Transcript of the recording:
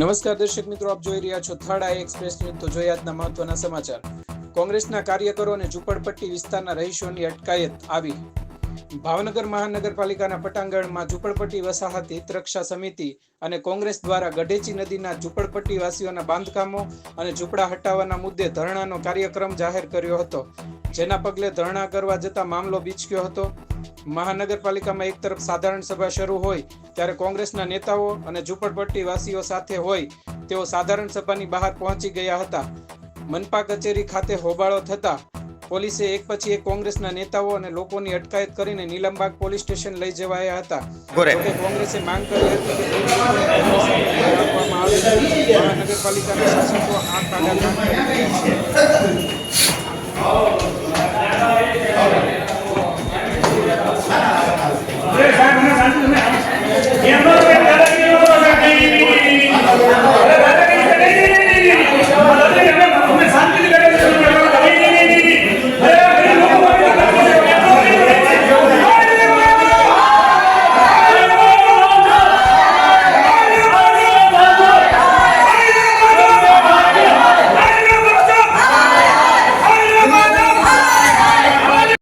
નમસ્કાર દર્શક મિત્રો, આપ જોઈ રહ્યા છો થર્ડ આઈ એક્સપ્રેસ ન્યૂઝ. તો જોઈએ આજના મહત્વના સમાચાર. કોંગ્રેસના કાર્યકરો અને ઝુંપડપટ્ટી વિસ્તારના રહીશોની અટકાયત આવી. ભાવનગર મહાનગરપાલિકાના પટાંગણમાં ઝુંપડપટ્ટી વસાહત હિતરક્ષા સમિતિ અને કોંગ્રેસ દ્વારા ગઢેચી નદીના ઝુંપડપટ્ટી વાસીઓના બાંધકામો અને ઝૂંપડા હટાવવાના મુદ્દે ધરણાનો કાર્યક્રમ જાહેર કર્યો હતો. જેના પગલે ધરણા કરવા જતા મામલો બીચક્યો હતો. મહાનગરપાલિકામાં એક તરફ સાધારણ સભા શરૂ હોય ત્યારે કોંગ્રેસના નેતાઓ અને ઝુંપડપટ્ટી વાસીઓ સાથે હોય તેઓ સાધારણ સભાની બહાર પહોંચી ગયા હતા મનપા કચેરી ખાતે હોબાળો થતા પોલીસે એક પછી એક કોંગ્રેસના નેતાઓ અને લોકોની અટકાયત કરીને નીલમબાગ પોલીસ સ્ટેશન લઈ જવાયા હતા. જોકે કોંગ્રેસે માંગ કરી હતી કે મહાનગરપાલિકાના શાસકો આ કાયદા